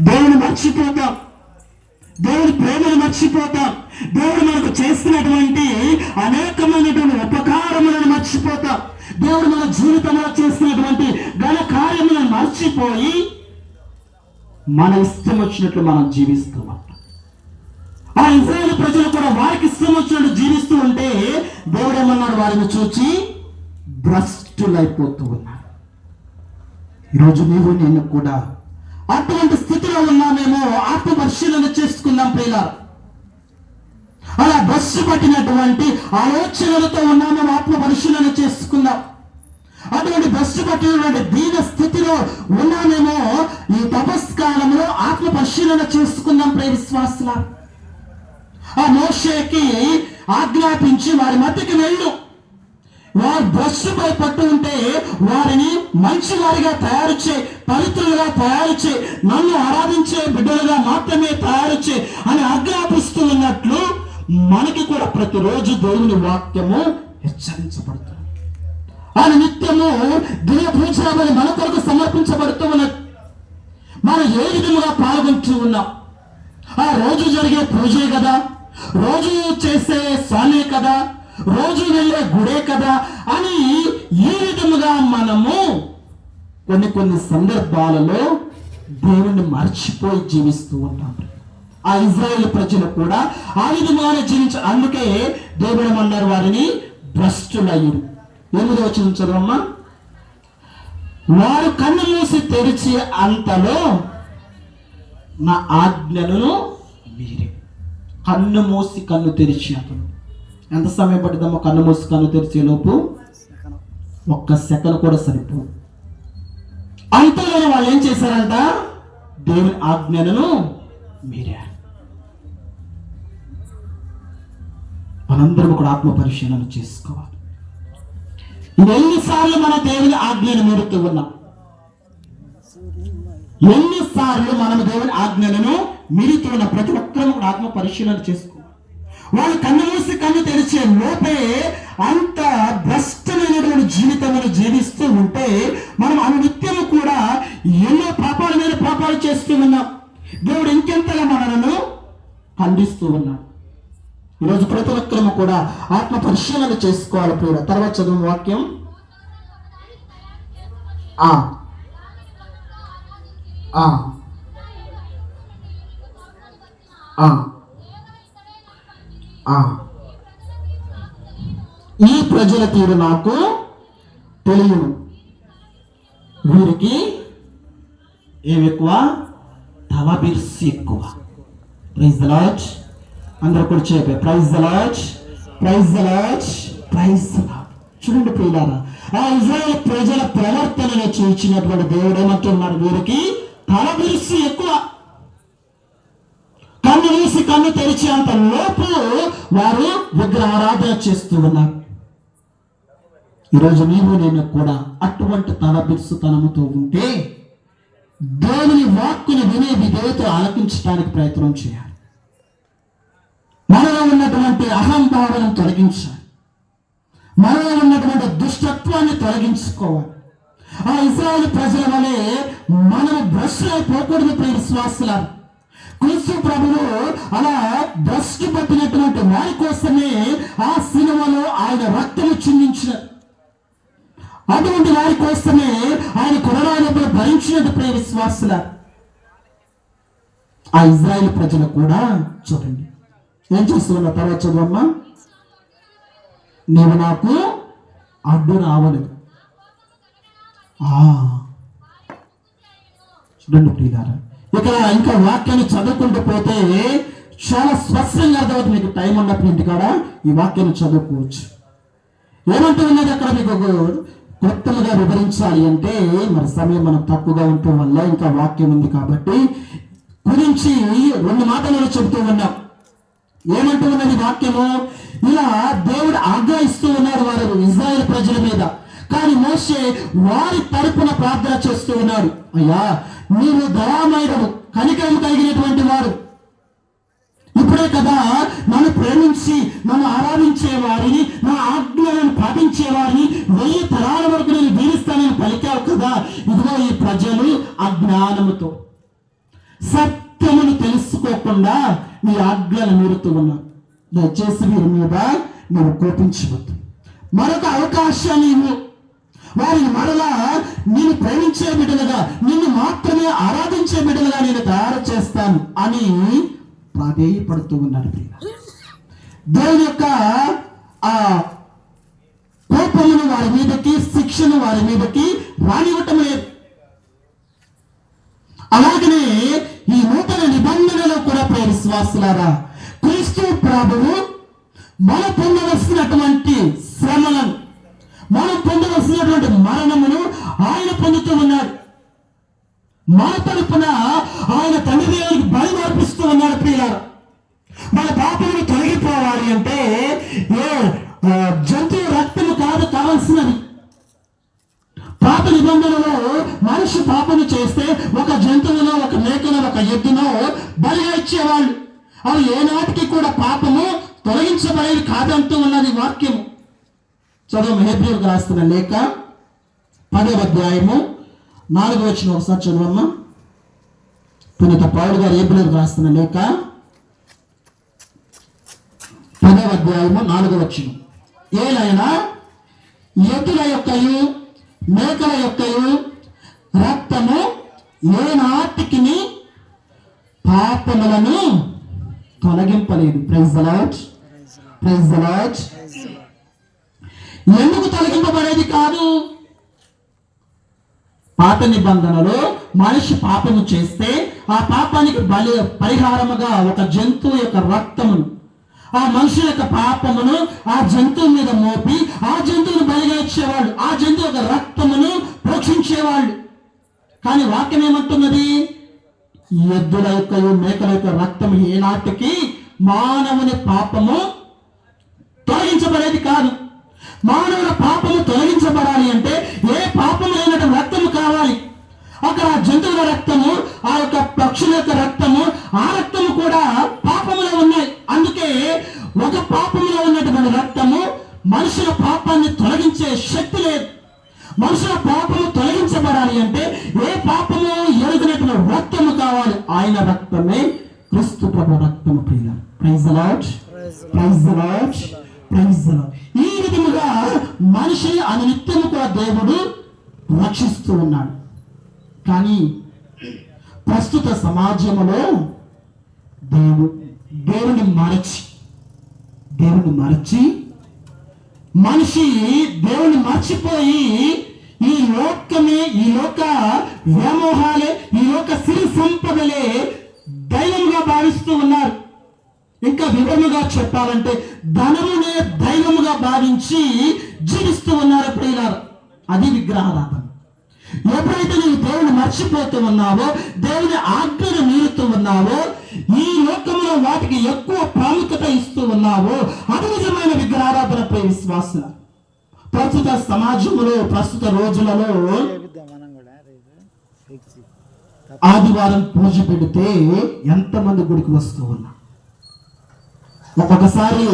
దేవుని మర్చిపోతాం. దేవుని ప్రేమను మర్చిపోతాం. దేవుడు మనకు చేస్తున్నటువంటి అనేకమైనటువంటి ఉపకారములను మర్చిపోతాం. దేవుడు మన జీవితంలో చేస్తున్నటువంటి ఘన కార్యములను మర్చిపోయి మన ఇష్టం వచ్చినట్లు మనం జీవిస్తూ ఉంటాం ఆ ఇజ్రాయల్ ప్రజలు కూడా వారికి ఇష్టం వచ్చినట్టు జీవిస్తూ ఉంటే దేవుడు ఏమన్నాడు? వారిని చూచి భ్రష్టులైపోతూ ఉన్నారు. ఈరోజు నీవు నేను కూడా అటువంటి స్థితిలో ఉన్నామేమో ఆత్మ పరిశీలన చేసుకుందాం ప్రియులారు. అలా బస్సు పట్టినటువంటి ఆలోచనలతో ఉన్నామేమో ఆత్మ పరిశీలన చేసుకుందాం. అటువంటి బస్సు పట్టినటువంటి దీన స్థితిలో ఉన్నామేమో ఈ తపస్కాలంలో ఆత్మ పరిశీలన చేసుకుందాం ప్రియ విశ్వాసులారు. ఆ మోషేకి ఆజ్ఞాపించి వారి మధ్యకి వెళ్ళు. వారు భ్రష్టుపై పట్టు ఉంటే వారిని మంచి వారిగా తయారు చే పవిత్రులుగా తయారు చే నన్ను ఆరాధించే బిడ్డలుగా మాత్రమే తయారు చే అని ఆజ్ఞాపిస్తూ ఉన్నట్లు మనకి కూడా ప్రతిరోజు దేవుని వాక్యము హెచ్చరించబడుతుంది. ఆయన నిత్యము దిన పూజలని మన కొరకు సమర్పించబడుతూ ఉన్నది. మనం ఏ విధముగా పాల్గొంటూ ఉన్నాం? ఆ రోజు జరిగే పూజే కదా? రోజు చేసే స్వామి కదా? రోజు వెళ్ళే గుడే కదా అని ఈ విధముగా మనము కొన్ని కొన్ని సందర్భాలలో దేవుణ్ణి మర్చిపోయి జీవిస్తూ ఉంటాం. ఆ ఇజ్రాయేల్ ప్రజలు కూడా ఆ విధముగానే జీవించ అందుకే దేవుడు అన్నారు వారిని భ్రష్టులయ్యారు. ఎనిమిది వచ్చిన చదవమ్మా? వారు కన్ను మూసి తెరిచి అంతలో నా ఆజ్ఞలను మీరే. కన్ను మూసి కన్ను తెరిచి అతను ఎంత సమయం పడుతుందో కన్ను మూసి కన్ను తెరిచేలోపు ఒక్క సెకండ్ కూడా సరిపో. అంతలోనే వాళ్ళు ఏం చేశారంట? దేవుని ఆజ్ఞలను మీరే. మనందరం కూడా ఆత్మ పరిశీలన చేసుకోవాలి. ఎన్నిసార్లు మన దేవుని ఆజ్ఞను మీరుతూ ఉన్నాం. ఎన్నిసార్లు మనం దేవుని ఆజ్ఞలను మీరుతూ ఉన్న. ప్రతి ఒక్కరూ కూడా ఆత్మ పరిశీలన చేసుకోవాలి. వాళ్ళు కన్ను మూసి కన్ను తెరిచే లోపే అంత భ్రష్టమైనటువంటి జీవితమును జీవిస్తూ ఉంటే మనం అనునిత్యము కూడా ఎన్నో పాపాల మీద పాపాలు చేస్తూ ఉన్నాం. దేవుడు ఇంకెంతగా మనలను ఖండిస్తూ ఉన్నాం ఈరోజు ప్రతి ఒక్కరము కూడా ఆత్మ పరిశీలన చేసుకోవాలి ప్రియుల తర్వాత చదువు వాక్యం. ఆ. ఆ. ఆ. ఈ ప్రజల తీరు నాకు తెలియను వీరికి ఏమి ఎక్కువ? తలబిర్సి ఎక్కువ ప్రైజ్ ద అందరూ కూడా చెప్పే praise the praise the Lord praise the Lord చూడండి ప్రియులారా ఆ ఇజ్రాయల్ ప్రజల ప్రవర్తనను చూచినటువంటి దేవుడు ఏమంటున్నారు వీరికి తలబిర్సి ఎక్కువ కన్ను కన్ను తెరిచి అంత లోపు వారు విగ్రహారాధన చేస్తూ ఉన్నారు. ఈరోజు నీవు నేను కూడా అటువంటి తల బిరుసుతనముతో ఉంటే దేవుని వాక్కుని వినే విధేయత ఆలకించడానికి ప్రయత్నం చేయాలి. మనలో ఉన్నటువంటి అహంభావాలను తొలగించాలి. మనలో ఉన్నటువంటి దుష్టత్వాన్ని తొలగించుకోవాలి. ఆ ఇస్రాయల్ ప్రజల వలె మనం భ్రష్టు అయిపోకూడదు ప్రియ విశ్వాసులారు. క్రీస్తు ప్రభువు అలా భ్రష్టు పట్టినటువంటి వారి కోసమే ఆ సినిమాలో ఆయన రక్తము చిందించిన అటువంటి వారి కోసమే ఆయన కొనరానప్పుడు భరించినట్టు ప్రియ విశ్వాసుల ఆ ఇజ్రాయెల్ ప్రజలు కూడా చూడండి. ఏం చేస్తున్న తర్వాత చదువమ్మా. నీవు నాకు అడ్డు రావలేదు. ఆ. చూడండి ప్రియదారా ఇక్కడ ఇంకా వాక్యాన్ని చదువుకుంటూ పోతే చాలా స్పష్టంగా అర్థమవుతుంది. మీకు టైం ఉన్నప్పుడు కాడ ఈ వాక్యాన్ని చదువుకోవచ్చు. ఏమంటూ ఉన్నది అక్కడ మీకు క్లుప్తంగా వివరించాలి అంటే మరి సమయం మనం తక్కువగా ఉండటం వల్ల ఇంకా వాక్యం ఉంది కాబట్టి గురించి రెండు మాటలు చెబుతూ ఉన్నాం. ఏమంటూ ఉన్నది వాక్యము? ఇలా దేవుడు ఆజ్ఞాయిస్తూ ఉన్నారు వారు ఇజ్రాయెల్ ప్రజల మీద. కానీ మోసే వారి తరపున ప్రార్థన చేస్తూ ఉన్నాడు అయ్యా నీవు దయామయుడము కనికరము కలిగినటువంటి వారు ఇప్పుడే కదా నన్ను ప్రేమించి నన్ను ఆరాధించే వారిని నా ఆజ్ఞలను పాటించే వారిని వెయ్యి తరాల వరకు నేను దీవిస్తానని పలికావు కదా. ఇదిగో ఈ ప్రజలు అజ్ఞానముతో. సత్యమును తెలుసుకోకుండా మీ ఆజ్ఞలు మీరుతూ ఉన్నారు. దయచేసి మీరు మీద మీరు కోపించవద్దు. మరొక అవకాశాన్ని వారిని మరలా నేను ప్రేమించే బిడ్డలుగా నిన్ను మాత్రమే ఆరాధించే బిడ్డలుగా నేను తయారు చేస్తాను అని ప్రాధేయపడుతూ ఉన్నాడు దేవుని యొక్క ఆ కోపమును వారి మీదకి శిక్షను వారి మీదకి రానివ్వటం లేదు అలాగనే ఈ నూతన నిబంధనలో కూడా ప్రియ విశ్వాసులారా క్రీస్తు ప్రభువు మనం పొందవలసినటువంటి శ్రమలను మనం పొందవలసినటువంటి మరణమును ఆయన పొందుతూ ఉన్నాడు మన తరపున ఆయన తండ్రి దేవునికి బలి అర్పిస్తూ ఉన్నాడు ప్రియులారా. మన పాపలను తొలగిపోవాలి అంటే ఏ జంతువు రక్తము కాదు కావాల్సినది. పాత నిబంధనలో మనిషి పాపను చేస్తే ఒక జంతువులో ఒక మేకను ఒక ఎద్దునో బలిగా ఇచ్చేవాళ్ళు. అవి ఏనాటికి కూడా పాపము తొలగించబడేది కాదంటూ ఉన్నది వాక్యము. చదువు హెబ్రిల్కి రాస్తున్న లేఖ. పదవ అధ్యాయము నాలుగు వచ్చిన ఒకసారి చదువమ్మా. పునీత పౌరు గారు ఏబులకు రాస్తున్న లేఖ. పదవ అధ్యాయము నాలుగవ వచ్చిన ఏలైనా ఎద్దుల యొక్కయు మేకల యొక్కయు రక్తము ఏ నాటికి పాపములను తొలగింపలేదు. Praise the Lord praise the Lord ఎందుకు తొలగింపబడేది కాదు? పాత నిబంధనలో మనిషి పాపము చేస్తే ఆ పాపానికి బలి పరిహారముగా ఒక జంతువు యొక్క రక్తమును ఆ మనుషుల యొక్క పాపమును ఆ జంతువు మీద మోపి ఆ జంతువును బలిగా ఇచ్చేవాళ్ళు ఆ జంతువు యొక్క రక్తమును ప్రోక్షించేవాళ్ళు కానీ వాక్యం ఏమంటున్నది? ఎద్దుల యొక్క మేకల యొక్క రక్తం ఏనాటికి మానవుని పాపము తొలగించబడేది కాదు. మానవుల పాపము తొలగించబడాలి అంటే ఏ పాపము లేనటువంటి రక్తము కావాలి అక్కడ రక్తము ఆ యొక్క పక్షుల యొక్క రక్తము ఆ రక్తము కూడా పాపములో ఉన్నాయి. అందుకే ఒక పాపములో ఉన్నటువంటి రక్తము మనుషుల పాపాన్ని తొలగించే శక్తి లేదు. మనుషుల పాపము తొలగించబడాలి అంటే ఏ పాపము ఎరుగినటువంటి రక్తము కావాలి? ఆయన రక్తమే క్రీస్తు ప్రభు రక్తము ప్రియ praise Lord praise Lord praise ఈ విధముగా మనిషి అనునిత్యము కూడా దేవుడు రక్షిస్తూ ఉన్నాడు. కానీ ప్రస్తుత సమాజంలో దేవుడు దేవుని మరచి దేవుని మరచి మనిషి దేవుని మర్చిపోయి ఈ లోకమే ఈ లోక వ్యామోహాలే ఈ లోక సిరి సంపదలే దైవంగా భావిస్తూ ఉన్నారు. ఇంకా వివరముగా చెప్పాలంటే ధనమునే దైవముగా భావించి జీవిస్తూ ఉన్నారు ప్రియులారు. అది విగ్రహారాధన. ఎప్పుడైతే నువ్వు దేవుని మర్చిపోతూ ఉన్నావో దేవుని ఆజ్ఞను మీరుతూ ఉన్నావో ఈ లోకంలో వాటికి ఎక్కువ ప్రాముఖ్యత ఇస్తూ ఉన్నావో అది నిజమైన విగ్రహారాధనపై ప్రియ విశ్వాసం ప్రస్తుత సమాజంలో ప్రస్తుత రోజులలో ఆదివారం పూజ పెడితే ఎంతమంది గుడికి వస్తూ ఉన్నా. ఒక్కొక్కసారి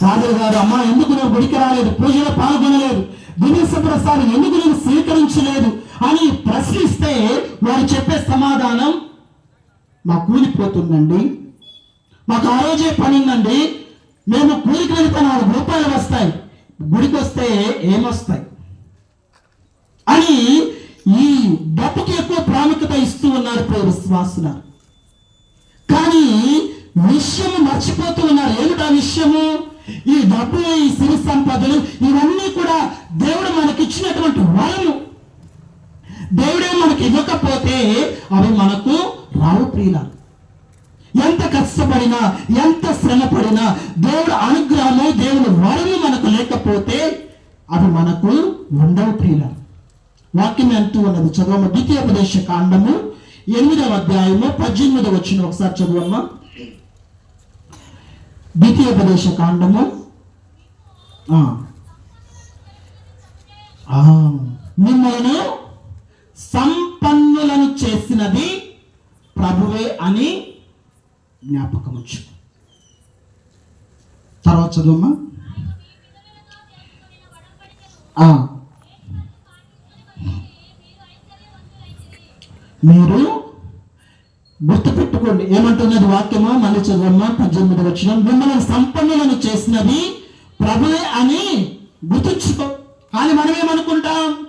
ఫాదర్ గారు అమ్మ ఎందుకు నువ్వు గుడికి రాలేదు? పూజలో పాల్గొనలేదు. దినేశ ఎందుకు నేను స్వీకరించలేదు అని ప్రశ్నిస్తే వారు చెప్పే సమాధానం మా కూలిపోతుందండి. మాకు ఆ రోజే పని ఉందండి. మేము కూలికి వెళితే నాలుగు రూపాయలు వస్తాయి. గుడికి వస్తే ఏమొస్తాయి? అని ఈ డబ్బుకి ఎక్కువ ప్రాముఖ్యత ఇస్తూ ఉన్నారు ప్రియ విశ్వాసుల కానీ విషయము మర్చిపోతూ ఉన్నారు. ఏమిటా విషయము? ఈ డబ్బు ఈ సిరి సంపదలు ఇవన్నీ కూడా దేవుడు మనకిచ్చినటువంటి వరము. దేవుడే మనకి ఇవ్వకపోతే అవి మనకు రావు ప్రియుల ఎంత కష్టపడినా ఎంత శ్రమ పడినా దేవుడు అనుగ్రహము దేవుడు వరము మనకు లేకపోతే అవి మనకు ఉండవు ప్రియుల వాక్యం ఎంతూ ఉన్నది. చదవమ్మ ద్వితీయోపదేశ కాండము ఎనిమిదవ అధ్యాయము పద్దెనిమిదవ వచ్చిన ఒకసారి చదవమ్మా. ద్వితీయోపదేశ కాండము. ఆ. మిమ్మల్ని సంపన్నులను చేసినది ప్రభువే అని జ్ఞాపకం వచ్చు తర్వాత చదువమ్మా మీరు గుర్తు పెట్టుకోండి ఏమంటున్నది వాక్యమా? మళ్ళీ చదవమ్మా పద్దెనిమిది వచ్చిన మిమ్మల్ని సంపన్నులను చేసినది ప్రభువే అని గుర్తుంచుకో. కానీ మనం ఏమనుకుంటాం?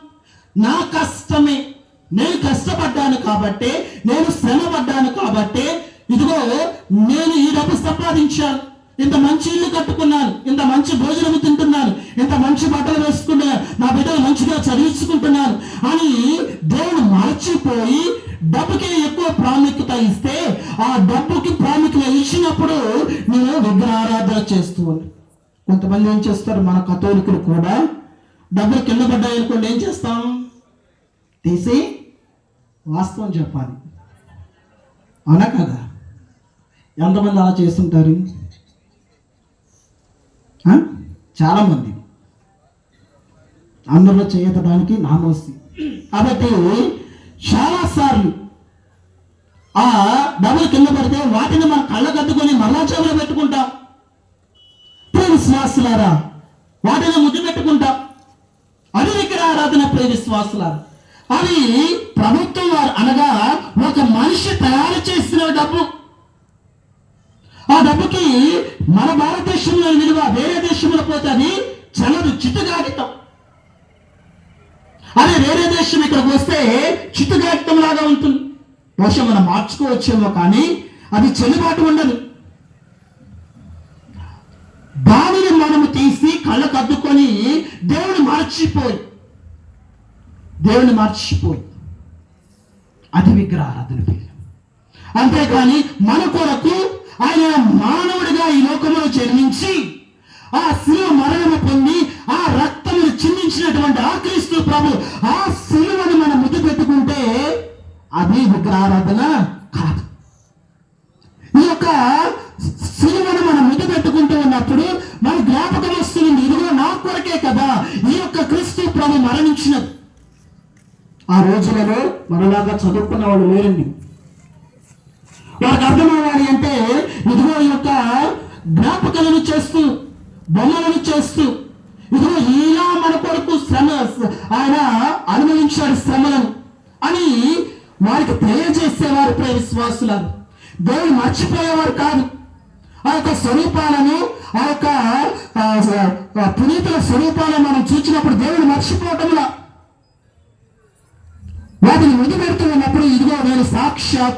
నా కష్టమే నేను కష్టపడ్డాను కాబట్టి నేను శ్రమ పడ్డాను కాబట్టి ఇదిగో నేను ఈ డబ్బు సంపాదించాను. ఇంత మంచి ఇల్లు కట్టుకున్నాను. ఇంత మంచి భోజనం తింటున్నాను. ఇంత మంచి బట్టలు వేసుకున్నాను. నా బిడ్డలు మంచిగా చదివించుకుంటున్నాను. అని దేవుడు మరచిపోయి ఇస్తే ఆ డబ్బుకి ప్రాముఖ్యత ఇచ్చినప్పుడు నేను విగ్రహారాధన చేస్తూ కొంతమంది ఏం చేస్తారు? మన కథోలికులు కూడా డబ్బులు కింద పడ్డాయనుకోండి ఏం చేస్తాం? తీసి వాస్తవం చెప్పాలి. అవునా కదా? ఎంతమంది అలా చేస్తుంటారు? ఆ? చాలామంది. అందరిలో చేయతడానికి నామోసి. కాబట్టి చాలాసార్లు ఆ డబ్బులు కింద పడితే వాటిని మన కళ్ళ కట్టుకొని మళ్ళా చెవులు పెట్టుకుంటాం. ప్రియ విశ్వాసులారా వాటిని ముద్దు పెట్టుకుంటాం. అది ఆరాధన ప్రియ విశ్వాసులారా. అది ప్రభుత్వం వారు అనగా ఒక మనిషి తయారు చేసిన డబ్బు. ఆ డబ్బుకి మన భారతదేశంలో విలువ వేరే దేశంలో పోతే అది చల్లదు చిట్టుగాగితం అదే వేరే దేశం ఇక్కడికి వస్తే చిట్టుగాగితం లాగా ఉంటుంది. బహుశా మనం మార్చుకోవచ్చేమో కానీ అది చెల్లుబాటు ఉండదు. దానిని మనము తీసి కళ్ళకు అద్దుకొని దేవుని మార్చిపోయి దేవుని మార్చిపోయి అది విగ్రహారాధన పేరు. అంతేకాని మన కొరకు ఆయన మానవుడిగా ఈ లోకంలో జన్మించి ఆ శిలువ మరణము పొంది ఆ రక్తమును చిందించినటువంటి ఆ క్రీస్తు ప్రభు ఆ శిలువను అది విగ్రహారాధన కాదు ఈ యొక్క సిలువను మనం ముద్దు పెట్టుకుంటూ ఉన్నప్పుడు మన జ్ఞాపకం వస్తుంది ఇదిగో నా కొరకే కదా ఈ యొక్క క్రీస్తు ప్రభు మరణించినది. ఆ రోజులలో మనలాగా చదువుకున్న వాళ్ళు లేరండి. వారికి అర్థం అవ్వాలి అంటే ఇదిగో ఈ యొక్క జ్ఞాపకాలను చేస్తూ బొమ్మలను చేస్తూ ఇదిగో ఇలా మన కొరకు శ్రమ ఆయన అనుభవించాడు శ్రమలను అని వారికి తెలియజేసేవారు ప్రియ విశ్వాసులను దేవుడు మర్చిపోయేవారు కాదు. ఆ యొక్క స్వరూపాలను ఆ యొక్క పునీతుల స్వరూపాలను మనం చూసినప్పుడు దేవుడు మర్చిపోవటంలా. వాటిని ముడి పెడుతూ ఉన్నప్పుడు ఇదిగో నేను సాక్షాత్